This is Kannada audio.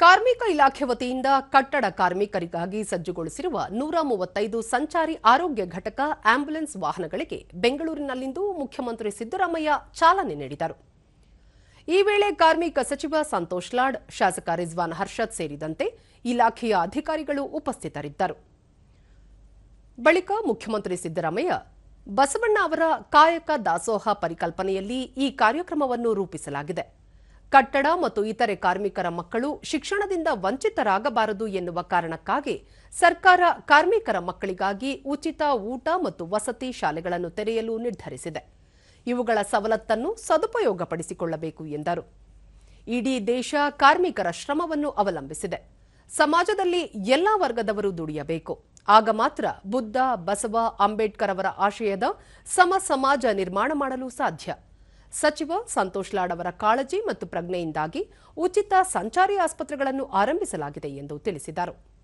ಕಾರ್ಮಿಕ ಇಲಾಖೆ ವತಿಯಿಂದ ಕಟ್ಟಡ ಕಾರ್ಮಿಕರಿಗಾಗಿ ಸಜ್ಜುಗೊಳಿಸಿರುವ ನೂರ ಮೂವತ್ತೈದು ಸಂಚಾರಿ ಆರೋಗ್ಯ ಘಟಕ ಆಂಬ್ಯುಲೆನ್ಸ್ ವಾಹನಗಳಿಗೆ ಬೆಂಗಳೂರಿನಲ್ಲಿಂದು ಮುಖ್ಯಮಂತ್ರಿ ಸಿದ್ದರಾಮಯ್ಯ ಚಾಲನೆ ನೀಡಿದರು. ಈ ವೇಳೆ ಕಾರ್ಮಿಕ ಸಚಿವ ಸಂತೋಷ್ ಲಾಡ್, ಶಾಸಕ ರಿಜ್ವಾನ್ ಹರ್ಷದ್ ಸೇರಿದಂತೆ ಇಲಾಖೆಯ ಅಧಿಕಾರಿಗಳು ಉಪಸ್ಥಿತರಿದ್ದರು. ಬಳಿಕ ಮುಖ್ಯಮಂತ್ರಿ ಸಿದ್ದರಾಮಯ್ಯ ಬಸವಣ್ಣ ಅವರ ಕಾಯಕ ದಾಸೋಹ ಪರಿಕಲ್ಪನೆಯಲ್ಲಿ ಈ ಕಾರ್ಯಕ್ರಮವನ್ನು ರೂಪಿಸಲಾಗಿದೆ. ಕಟ್ಟಡ ಮತ್ತು ಇತರೆ ಕಾರ್ಮಿಕರ ಮಕ್ಕಳು ಶಿಕ್ಷಣದಿಂದ ವಂಚಿತರಾಗಬಾರದು ಎನ್ನುವ ಕಾರಣಕ್ಕಾಗಿ ಸರ್ಕಾರ ಕಾರ್ಮಿಕರ ಮಕ್ಕಳಿಗಾಗಿ ಉಚಿತ ಊಟ ಮತ್ತು ವಸತಿ ಶಾಲೆಗಳನ್ನು ತೆರೆಯಲು ನಿರ್ಧರಿಸಿದೆ. ಇವುಗಳ ಸವಲತ್ತನ್ನು ಸದುಪಯೋಗಪಡಿಸಿಕೊಳ್ಳಬೇಕು ಎಂದರು. ಇಡೀ ದೇಶ ಕಾರ್ಮಿಕರ ಶ್ರಮವನ್ನು ಅವಲಂಬಿಸಿದೆ. ಸಮಾಜದಲ್ಲಿ ಎಲ್ಲಾ ವರ್ಗದವರು ದುಡಿಯಬೇಕು. ಆಗ ಮಾತ್ರ ಬುದ್ಧ, ಬಸವ, ಅಂಬೇಡ್ಕರ್ ಅವರ ಆಶಯದ ಸಮ ಸಮಾಜ ನಿರ್ಮಾಣ ಮಾಡಲು ಸಾಧ್ಯ. ಸಚಿವ ಸಂತೋಷ್ ಲಾಡ್ ಅವರ ಕಾಳಜಿ ಮತ್ತು ಪ್ರಜ್ಞೆಯಿಂದಾಗಿ ಉಚಿತ ಸಂಚಾರಿ ಆಸ್ಪತ್ರೆಗಳನ್ನು ಆರಂಭಿಸಲಾಗಿದೆ ಎಂದು ತಿಳಿಸಿದರು.